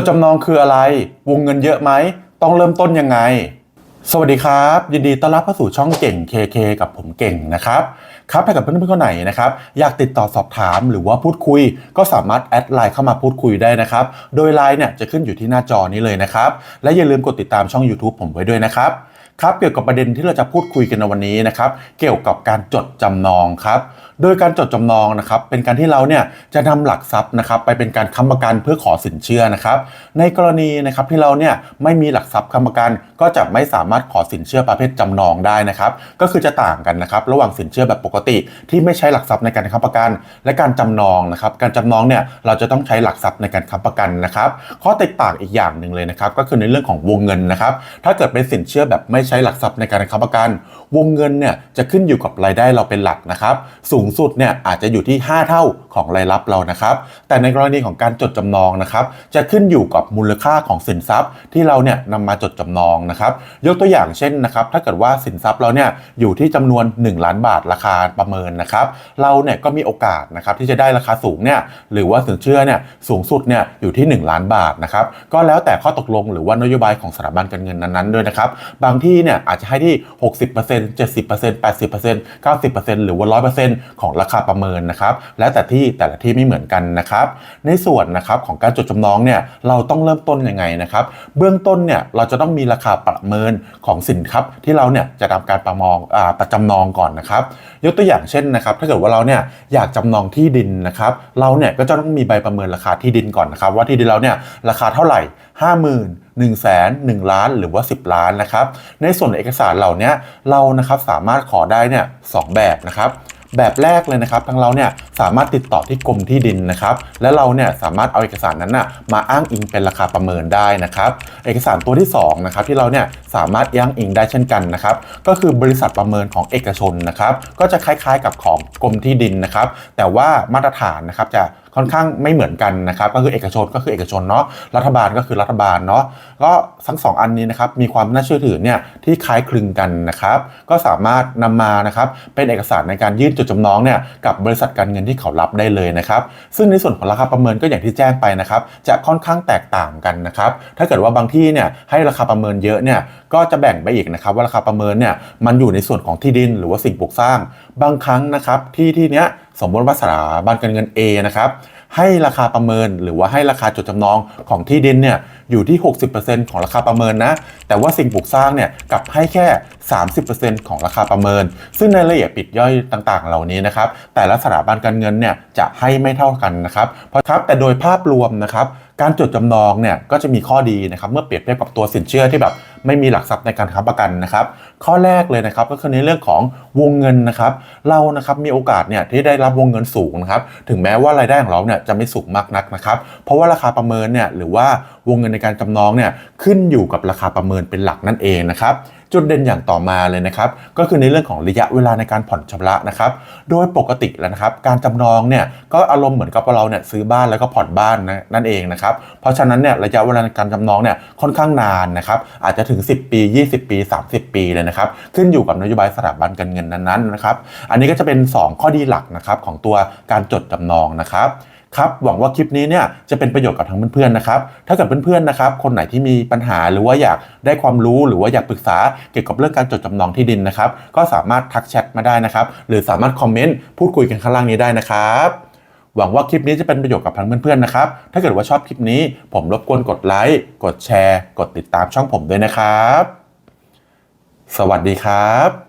ดจำนองคืออะไร วงเงินเยอะไหม ต้องเริ่มต้นยังไง สวัสดีครับ ยินดีต้อนรับเข้าสู่ช่องเก่ง KK กับผมเก่งนะครับครับถ้ากิดเพื่อนๆคนไหนนะครับอยากติดต่อสอบถามหรือว่าพูดคุย ก็สามารถแอดไลน์เข้ามาพูดคุยได้นะครับ โดยไลน์เนี่ยจะขึ้นอยู่ที่หน้าจอนี้เลยนะครับ และอย่าลืมกดติดตามช่อง YouTube ผมไว้ด้วยนะครับครับเกี่ยวกับประเด็นที่เราจะพูดคุยกันในวันนี้นะครับ เกี่ยวกับการจดจำนองครับ โดยการจดจำนองนะครับเป็นการที่เราเนี่ยจะนำหลักทรัพย์นะครับไปเป็นการค้ำประกันเพื่อขอสินเชื่อนะครับในกรณีนะครับที่เราเนี่ยไม่มีหลักทรัพย์ค้ำประกัน ก็จะไม่สามารถขอสินเชื่อประเภทจำนองได้นะครับก็คือจะต่างกันนะครับระหว่างสินเชื่อแบบปกติ ที่ไม่ใช้หลักทรัพย์ในการค้ำประกัน และการจำนองนะครับการจำนองเนี่ยเราจะต้องใช้หลักทรัพย์ในการค้ำประกันนะครับข้อแตกต่างอีกอย่างหนึ่งเลยนะครับก็คือในเรื่องของวงเงินนะครับถ้าเกิดเป็นสินเชื่อแบบไม่ใช้หลักทรัพย์ในการค้ำประกันวงเงินเนี่ยจะขึ้นอยู่กับรายได้เราเป็นหลักนะครับ สูงสุดเนี่ยอาจจะอยู่ที่ 5 เท่าของรายรับเรานะครับ แต่ในกรณีของการจดจำนองนะครับ จะขึ้นอยู่กับมูลค่าของสินทรัพย์ ที่เราเนี่ยนำมาจดจำนองนะครับ ยกตัวอย่างเช่นนะครับ ถ้าเกิดว่าสินทรัพย์เราเนี่ยอยู่ที่จำนวน 1 ล้านบาทราคาประเมินนะครับ เราเนี่ยก็มีโอกาสนะครับที่จะได้ราคาสูงเนี่ยหรือว่าสินเชื่อเนี่ยสูงสุดเนี่ยอยู่ที่ 1 ล้านบาทนะครับ ก็แล้วแต่ข้อตกลงหรือว่านโยบายของสถาบันการเงินนั้นๆด้วยนะครับ บางที่เนี่ยอาจจะให้ที่ 60% 70% 80% 90%หรือว่า 100%ของราคาประเมินนะครับ แล้วแต่ที่แต่ละที่ไม่เหมือนกันนะครับ ในส่วนนะครับของการจดจำนองเนี่ยเราต้องเริ่มต้นยังไงนะครับ เบื้องต้นเนี่ยเราจะต้องมีราคาประเมินของสินทรัพย์ที่เราเนี่ยจะทำการประมองอ่าประจำนองก่อนนะครับ ยกตัวอย่างเช่นนะครับ ถ้าเกิดว่าเราเนี่ยอยากจำนองที่ดินนะครับ เราเนี่ยก็จะต้องมีใบประเมินราคาที่ดินก่อนนะครับ ว่าที่ดินเราเนี่ยราคาเท่าไหร่ 50,000 1 0 0 0 0 0 1ล้านหรือว่า 10 ล้านนะครับ ในส่วนเอกสารเหล่านี้เรานะครับสามารถขอได้เนี่ยสองแบบนะครับแบบแรกเลยนะครับทางเราเนี่ยสามารถติดต่อที่กรมที่ดินนะครับ และเราเนี่ยสามารถเอาเอกสารนั้นนะมาอ้างอิงเป็นราคาประเมินได้นะครับ เอกสารตัวที่2นะครับที่เราเนี่ยสามารถอ้างอิงได้เช่นกันนะครับ ก็คือบริษัทประเมินของเอกชนนะครับ ก็จะคล้ายๆกับของกรมที่ดินนะครับ แต่ว่ามาตรฐานนะครับจะ ค่อนข้างไม่เหมือนกันนะครับก็คือเอกชนก็คือเอกชนเนาะรัฐบาลก็คือรัฐบาลเนาะก็ทั้งสองอันนี้นะครับมีความน่าเชื่อถือเนี่ยที่คล้ายคลึงกันนะครับก็สามารถนำมานะครับเป็นเอกสารในการยื่นจดจำนองเนี่ยกับบริษัทการเงินที่เขารับได้เลยนะครับซึ่งในส่วนของราคาประเมินก็อย่างที่แจ้งไปนะครับจะค่อนข้างแตกต่างกันนะครับถ้าเกิดว่าบางที่เนี่ยให้ราคาประเมินเยอะเนี่ยก็จะแบ่งไปอีกนะครับว่าราคาประเมินเนี่ยมันอยู่ในส่วนของที่ดินหรือว่าสิ่งปลูกสร้าง บางครั้งนะครับที่ที่เนี้ย สมมติว่าสถาบันการเงิน A นะครับให้ราคาประเมินหรือว่าให้ราคาจดจำนองของที่ดินเนี่ย อยู่ที่ 60%ของราคาประเมินนะ แต่ว่าสิ่งปลูกสร้างเนี่ยกลับให้แค่ 30%ของราคาประเมิน ซึ่งในรายละเอียดปลีกย่อยต่างๆ เหล่านี้นะครับ แต่ละสถาบันการเงินเนี่ยจะให้ไม่เท่ากันนะครับ เพราะครับแต่โดยภาพรวมนะครับการจดจำนองเนี่ยก็จะมีข้อดีนะครับเมื่อเปรียบเทียบกับตัวสินเชื่อที่แบบไม่มีหลักทรัพย์ในการค้ำประกันนะครับ ข้อแรกเลยนะครับก็คือในเรื่องของวงเงินนะครับ เรานะครับมีโอกาสเนี่ยที่ได้รับวงเงินสูงนะครับถึงแม้ว่ารายได้ของเราเนี่ยจะไม่สูงมากนักนะครับ เพราะว่าราคาประเมินเนี่ยหรือว่าวงเงินในการจำนองเนี่ยขึ้นอยู่กับราคาประเมินเป็นหลักนั่นเองนะครับจุดเด่นอย่างต่อมาเลยนะครับก็คือในเรื่องของระยะเวลาในการผ่อนชำระนะครับโดยปกติแล้วนะครับการจำนองเนี่ยก็อารมณ์เหมือนกับเราเนี่ยซื้อบ้านแล้วก็ผ่อนบ้านนะนั่นเองนะครับเพราะฉะนั้นเนี่ยระยะเวลาในการจำนองเนี่ยค่อนข้างนานนะครับอาจจะถึง 10 ปี 20 ปี 30 ปีเลยนะครับขึ้นอยู่กับนโยบายสถาบันการเงินนั้นๆนะครับอันนี้ก็จะเป็น 2 ข้อดีหลักนะครับของตัวการจดจำนองนะครับ ครับหวังว่าคลิปนี้เนี่ยจะเป็นประโยชน์กับทั้งเพื่อนๆนะครับถ้าเกิดเพื่อนๆนะครับคนไหนที่มีปัญหาหรือว่าอยากได้ความรู้หรือว่าอยากปรึกษาเกี่ยวกับเรื่องการจดจำนองที่ดินนะครับ ก็สามารถทักแชทมาได้นะครับ หรือสามารถคอมเมนต์พูดคุยกันข้างล่างนี้ได้นะครับหวังว่าคลิปนี้จะเป็นประโยชน์กับทั้งเพื่อนๆนะครับ ถ้าเกิดว่าชอบคลิปนี้ ผมรบกวนกดไลค์ กดแชร์ กดติดตามช่องผมด้วยนะครับ สวัสดีครับ